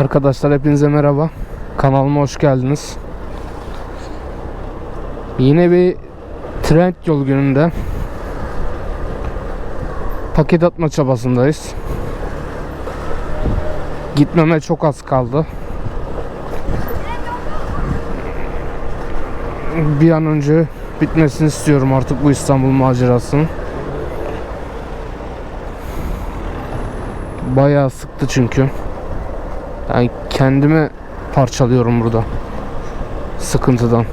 Arkadaşlar hepinize merhaba. Kanalıma hoş geldiniz. Yine bir trend yol gününde paket atma çabasındayız. Gitmeme çok az kaldı. Bir an önce bitmesini istiyorum artık bu İstanbul macerasının. Bayağı sıktı çünkü. Kendimi parçalıyorum burada. Sıkıntıdan.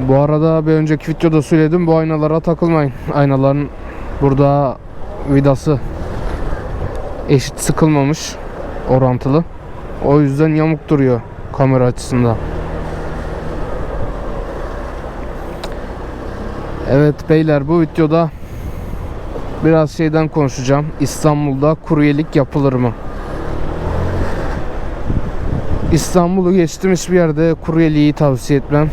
Bu arada bir önceki videoda söyledim bu aynalara takılmayın. Aynaların burada vidası eşit sıkılmamış orantılı. O yüzden yamuk duruyor kamera açısından. Evet beyler bu videoda biraz şeyden konuşacağım. İstanbul'da kuryelik yapılır mı? İstanbul'u geçtim hiçbir yerde kuryeliği tavsiye etmem.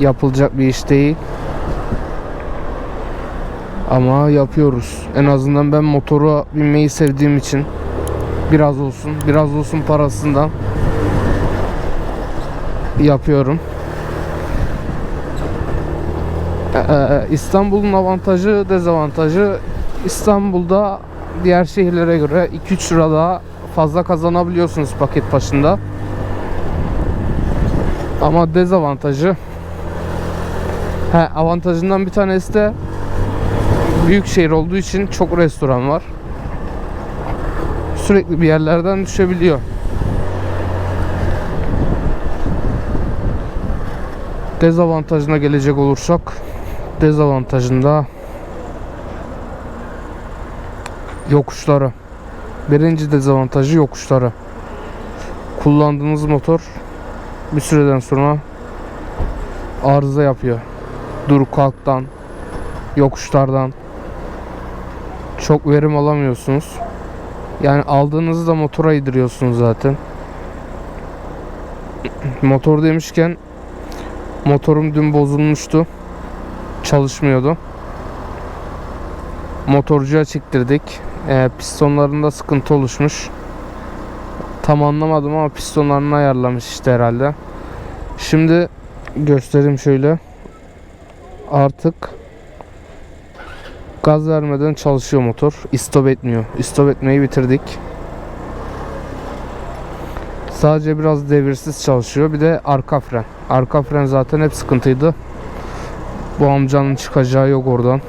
Yapılacak bir iş değil. Ama yapıyoruz. En azından ben motora binmeyi sevdiğim için biraz olsun, biraz olsun parasından yapıyorum. Ee, İstanbul'un avantajı, dezavantajı İstanbul'da diğer şehirlere göre 2-3 lira daha fazla kazanabiliyorsunuz paket başında. Ama dezavantajı he, avantajından bir tanesi de büyük şehir olduğu için çok restoran var. Sürekli bir yerlerden düşebiliyor. Dezavantajına gelecek olursak dezavantajında yokuşları. Birinci dezavantajı yokuşları. Kullandığınız motor bir süreden sonra arıza yapıyor. Dur kalktan, yokuşlardan çok verim alamıyorsunuz. Yani aldığınızda motora yediriyorsunuz zaten. Motor demişken motorum dün bozulmuştu çalışmıyordu. Motorcuya çektirdik. Ee, pistonlarında sıkıntı oluşmuş. Tam anlamadım ama pistonlarını ayarlamış işte herhalde. Şimdi göstereyim şöyle. Artık gaz vermeden çalışıyor motor. İstop etmiyor. İstop etmeyi bitirdik. Sadece biraz devirsiz çalışıyor. Bir de arka fren. Arka fren zaten hep sıkıntıydı. Bu amcanın çıkacağı yok oradan.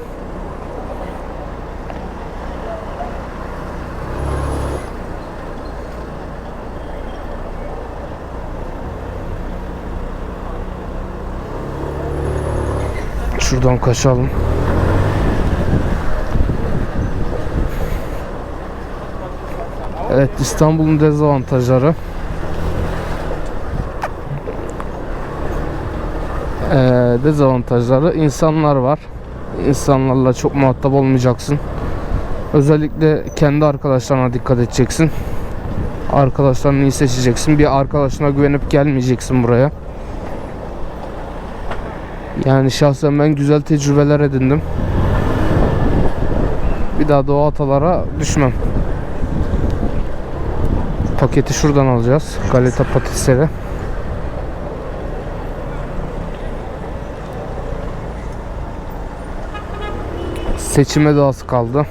Şuradan kaçalım. Evet İstanbul'un dezavantajları. Dezavantajları insanlar var. İnsanlarla çok muhatap olmayacaksın. Özellikle kendi arkadaşlarına dikkat edeceksin. Arkadaşlarını iyi seçeceksin. Bir arkadaşına güvenip gelmeyeceksin buraya. Yani şahsen ben güzel tecrübeler edindim. Bir daha da o hatalara düşmem. Paketi şuradan alacağız. Galeta patisleri. Seçime de az kaldı.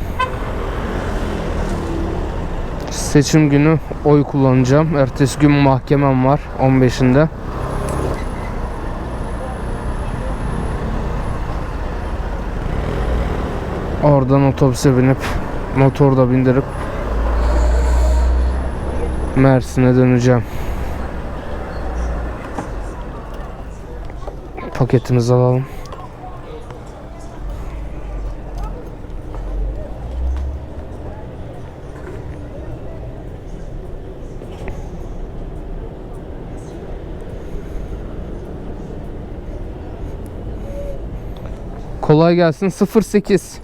Seçim günü oy kullanacağım. Ertesi gün mahkemem var 15'inde. Oradan otobüse binip motorda bindirip Mersin'e döneceğim. Paketimizi alalım. Kolay gelsin 08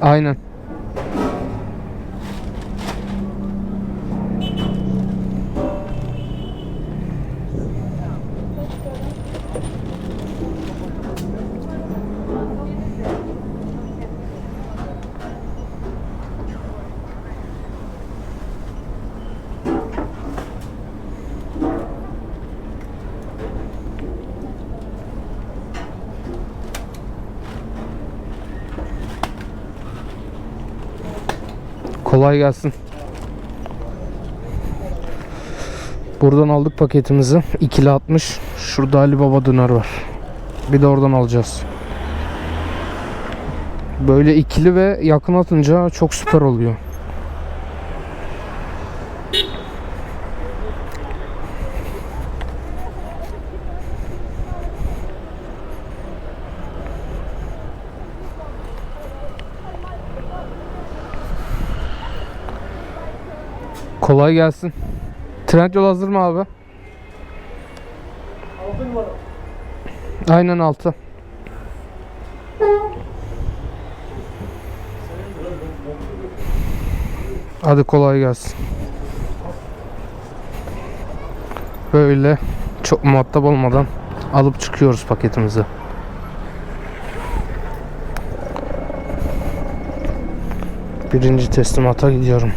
Aynen. Kolay gelsin. Buradan aldık paketimizi. İkili 60. Şurada Ali Baba döner var. Bir de oradan alacağız. Böyle ikili ve yakın atınca çok süper oluyor. Kolay gelsin. Trend yol hazır mı abi? Aynen altı. Hadi kolay gelsin. Böyle çok muhatap olmadan alıp çıkıyoruz paketimizi. Birinci teslimata gidiyorum.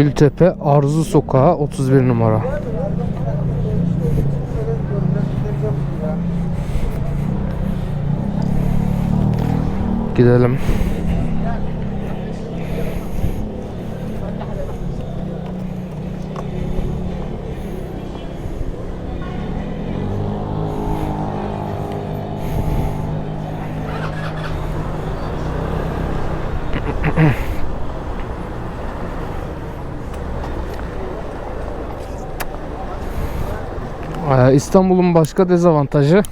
Gültepe Arzu Sokağı 31 numara. Gidelim. İstanbul'un başka dezavantajı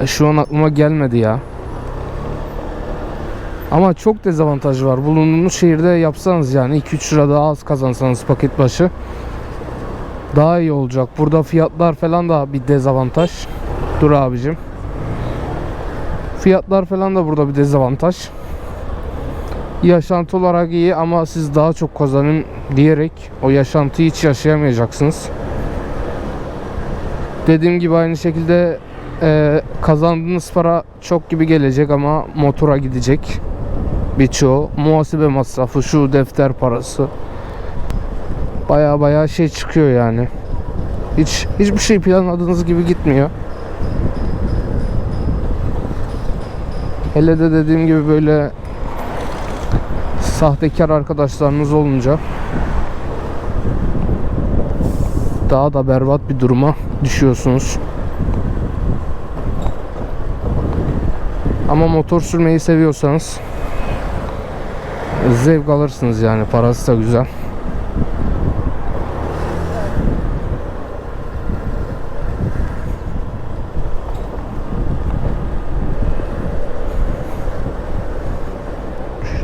e, şu an aklıma gelmedi ya. Ama çok dezavantaj var. Bulunduğunuz şehirde yapsanız yani 2-3 lira daha az kazansanız paket başı daha iyi olacak. Burada fiyatlar falan da bir dezavantaj. Dur abicim. Fiyatlar falan da burada bir dezavantaj. Yaşantı olarak iyi ama siz daha çok kazanın diyerek o yaşantıyı hiç yaşayamayacaksınız. Dediğim gibi aynı şekilde e, kazandığınız para çok gibi gelecek ama motora gidecek birçoğu. Muhasebe masrafı, şu defter parası. Baya baya şey çıkıyor yani. Hiç hiçbir şey planladığınız gibi gitmiyor. Hele de dediğim gibi böyle sahtekar arkadaşlarınız olunca daha da berbat bir duruma düşüyorsunuz. Ama motor sürmeyi seviyorsanız zevk alırsınız yani parası da güzel.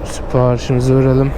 Şu Siparişimizi verelim.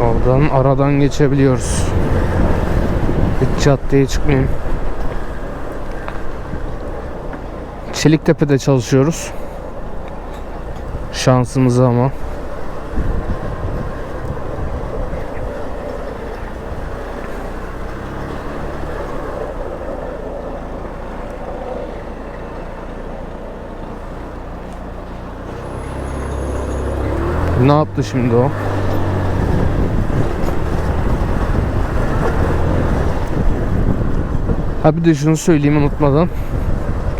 Oradan aradan geçebiliyoruz. Hiç caddeye çıkmayayım. Çeliktepe'de çalışıyoruz. Şansımıza ama. Ne yaptı şimdi o? Ha bir de şunu söyleyeyim unutmadan.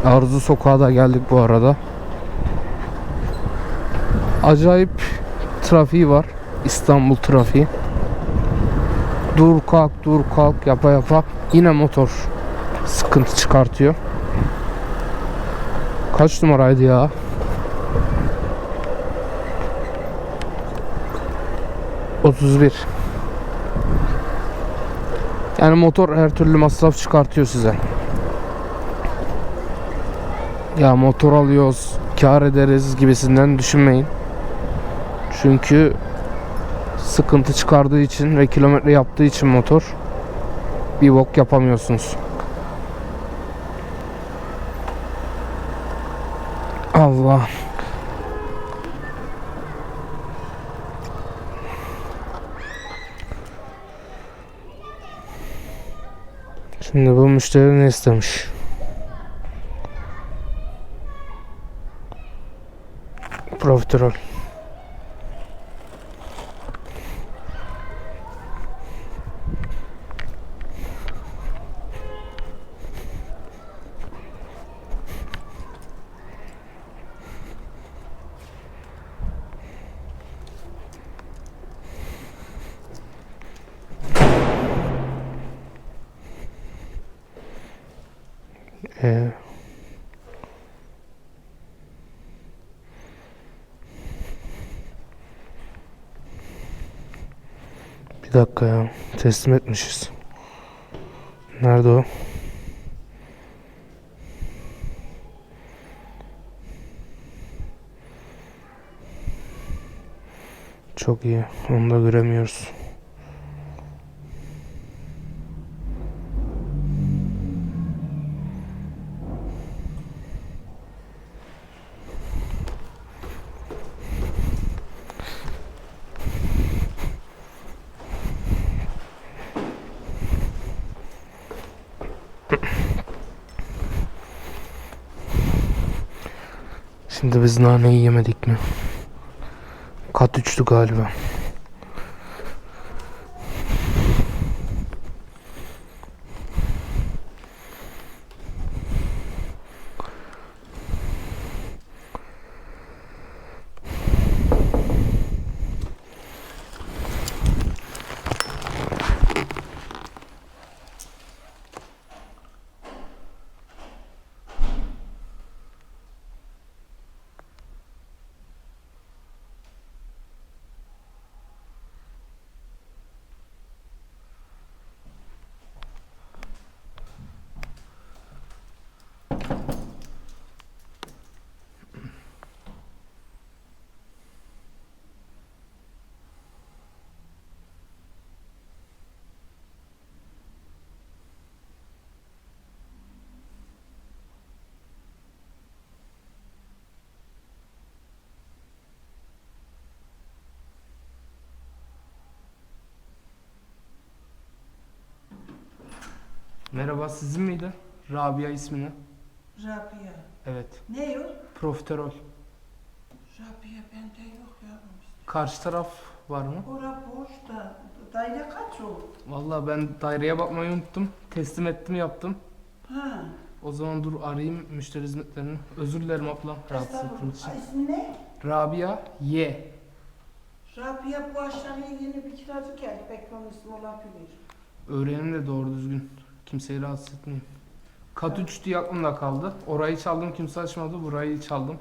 Arzu Sokağa da geldik bu arada. Acayip trafiği var. İstanbul trafiği. Dur kalk dur kalk yapa yapa yine motor sıkıntı çıkartıyor. Kaç numaraydı ya? Otuz bir. Yani motor her türlü masraf çıkartıyor size. ya motor alıyoruz, kar ederiz gibisinden düşünmeyin. Çünkü sıkıntı çıkardığı için ve kilometre yaptığı için motor bir bok yapamıyorsunuz. Allah. Şimdi bu müşteri ne istemiş? Profiterol. Ee, bir dakika ya. Teslim etmişiz. Nerede o? Çok iyi. Onu da göremiyoruz. Şimdi biz naneyi yemedik mi? Kat üçtü galiba. Merhaba sizin miydi? Rabia ismini. Rabia. Evet. Ne o? Profiterol. Rabia bende yok yavrum. Karşı taraf var mı? Ora boş da daire kaç o? Vallahi ben daireye bakmayı unuttum. Teslim ettim yaptım. Ha. O zaman dur arayayım müşteri hizmetlerini. Özür dilerim abla rahatsız ettiğim için. İsmi ne? Rabia Y. Rabia bu aşağıya yeni bir kiracı geldi. İsmi olabilir. Öğrenim de doğru düzgün. Kimseyi rahatsız etmeyeyim. Kat 3 diye aklımda kaldı. Orayı çaldım kimse açmadı. Burayı çaldım.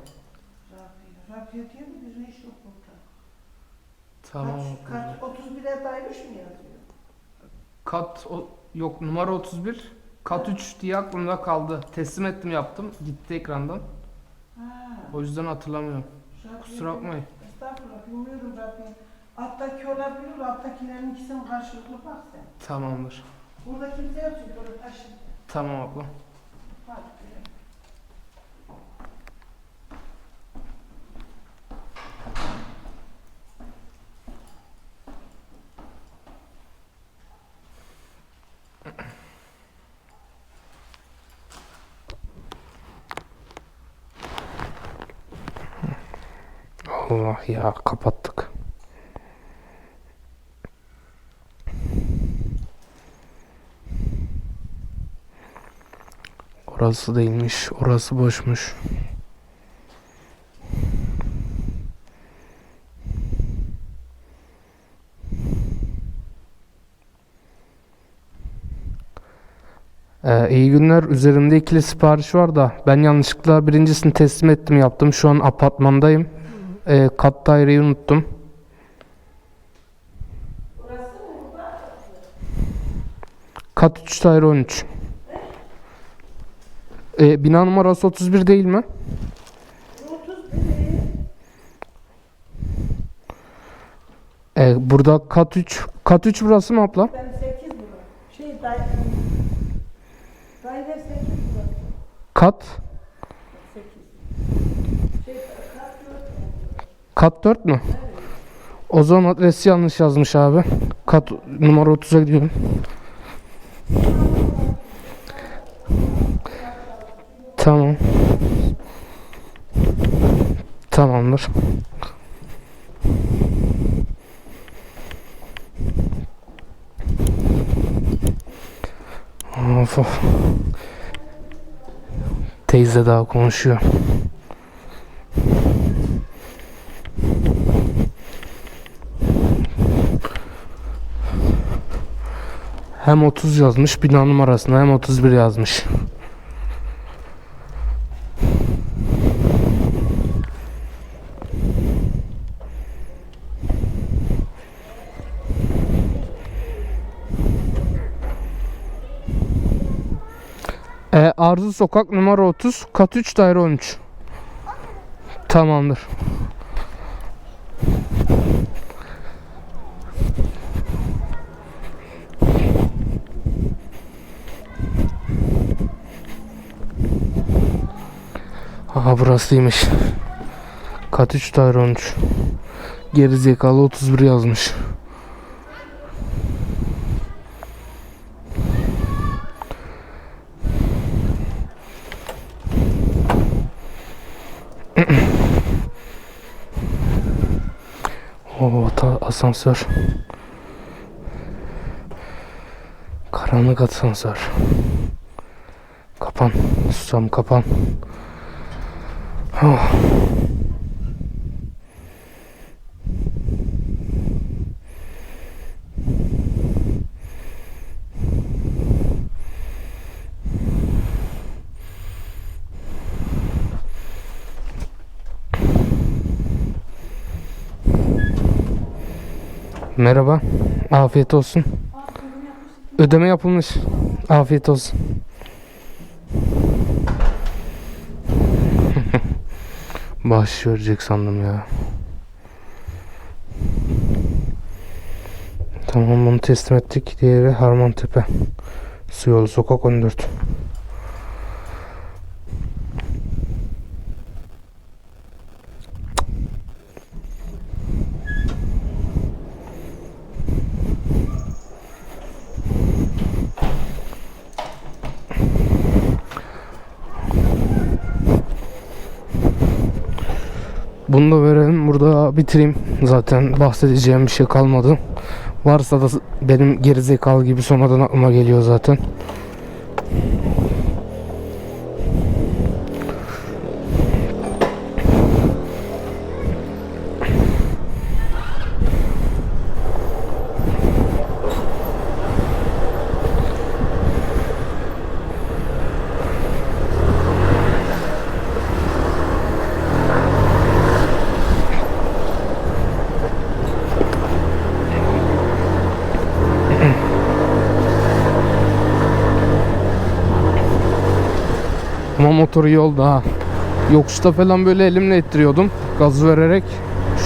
Rabia. Rabia diyor mu? Bir iş yok burada. Tamam. Kaç, kaç, 31'e daire mi yazıyor? Kat o, yok numara 31. Kat 3 diye aklımda kaldı. Teslim ettim yaptım. Gitti ekrandan. Ha. O yüzden hatırlamıyorum. Rabia Kusura bakmayın. Estağfurullah. Bilmiyorum Rabia. Alttaki olabilir. Alttakilerin ikisinin karşılıklı bak sen. Tamamdır. Burada kimse yok çünkü orada taşı. Tamam abla. Hadi. Allah ya kapattık. Orası değilmiş. Orası boşmuş. Ee, iyi günler. Üzerimde ikili sipariş var da ben yanlışlıkla birincisini teslim ettim yaptım. Şu an apartmandayım. Ee, kat daireyi unuttum. Kat 3 daire 13. E, bina numarası 31 değil mi? 31. E, burada kat 3. Kat 3 burası mı abla? Ben 8 lira. Şey day daire 8 lira. Kat 8. Şey kat kat 4 mü? O zaman adresi yanlış yazmış abi. Kat numara 30'a gidiyorum. Tamam. Tamamdır. Of of. Teyze daha konuşuyor. Hem 30 yazmış bina numarasına hem 31 yazmış. Arzu Sokak numara 30 kat 3 daire 13. Tamamdır. Aha burasıymış. Kat 3 daire 13. Gerizekalı 31 yazmış. Asansör. Karanlık asansör. Kapan. Susam kapan. Oh. Merhaba. Afiyet olsun. Ödeme yapılmış. Afiyet olsun. Baş verecek sandım ya. Tamam bunu teslim ettik. Diğeri Harmantepe. Su yolu sokak 14. Bunu da verelim. Burada bitireyim. Zaten bahsedeceğim bir şey kalmadı. Varsa da benim gerizekalı gibi sonradan aklıma geliyor zaten. Ama motor iyi oldu ha. Yokuşta falan böyle elimle ittiriyordum. Gaz vererek.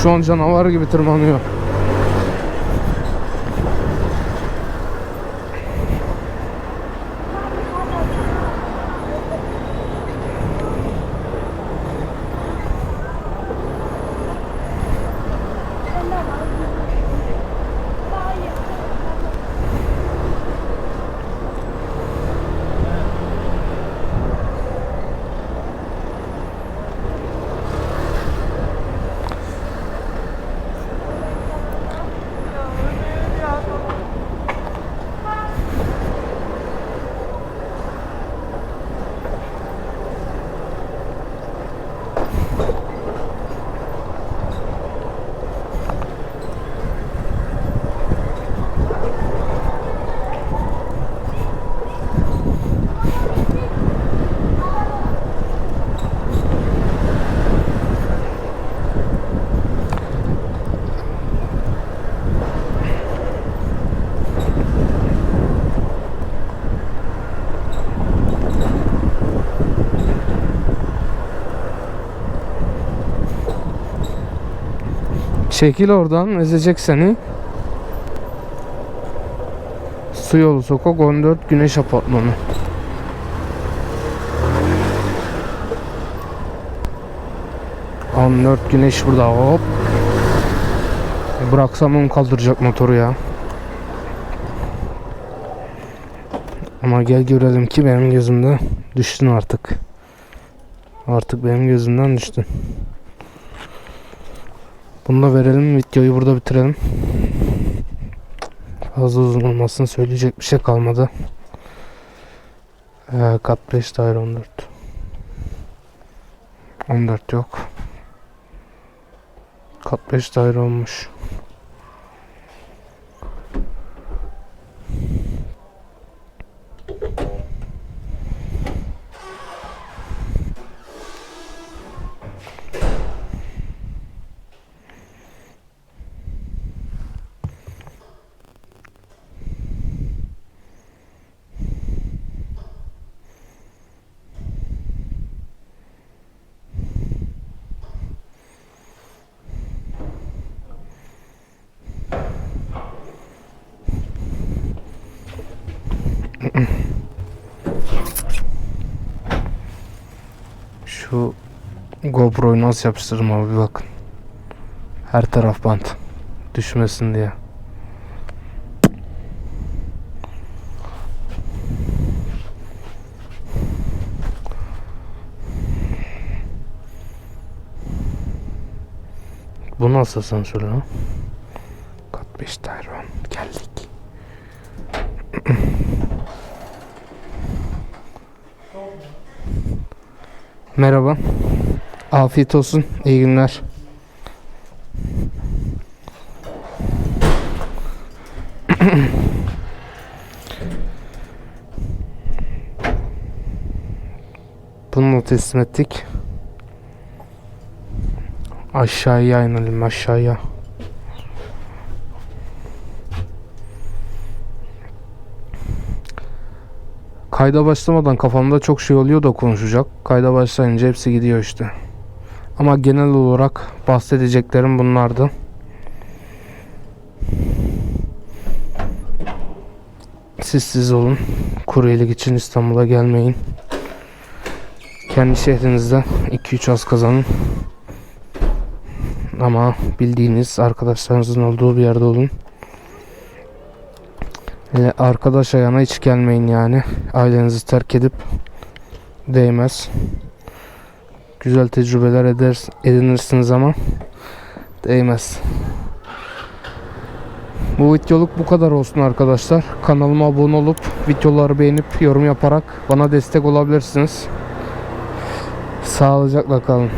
Şu an canavar gibi tırmanıyor. Çekil oradan ezecek seni. Su yolu sokak 14 Güneş Apartmanı. On dört güneş burada hop. Bıraksam onu kaldıracak motoru ya. Ama gel görelim ki benim gözümde düştün artık. Artık benim gözümden düştün. Bunu verelim videoyu burada bitirelim. Fazla uzun olmasın söyleyecek bir şey kalmadı. Ee, kat 5 daire 14. 14 yok. Kat 5 daire olmuş. Şu GoPro'yu nasıl yapıştırırım abi bir bakın. Her taraf bant. Düşmesin diye. Bu nasıl asansör lan? Kat 5 daire var. Geldik. Merhaba. Afiyet olsun. İyi günler. Bunu teslim ettik. Aşağıya inelim aşağıya. Kayda başlamadan kafamda çok şey oluyor da konuşacak. Kayda başlayınca hepsi gidiyor işte. Ama genel olarak bahsedeceklerim bunlardı. Siz siz olun. Kuryelik için İstanbul'a gelmeyin. Kendi şehrinizde 2-3 az kazanın. Ama bildiğiniz arkadaşlarınızın olduğu bir yerde olun. Hele arkadaş ayağına hiç gelmeyin yani. Ailenizi terk edip değmez. Güzel tecrübeler eder, edinirsiniz ama değmez. Bu videoluk bu kadar olsun arkadaşlar. Kanalıma abone olup videoları beğenip yorum yaparak bana destek olabilirsiniz. Sağlıcakla kalın.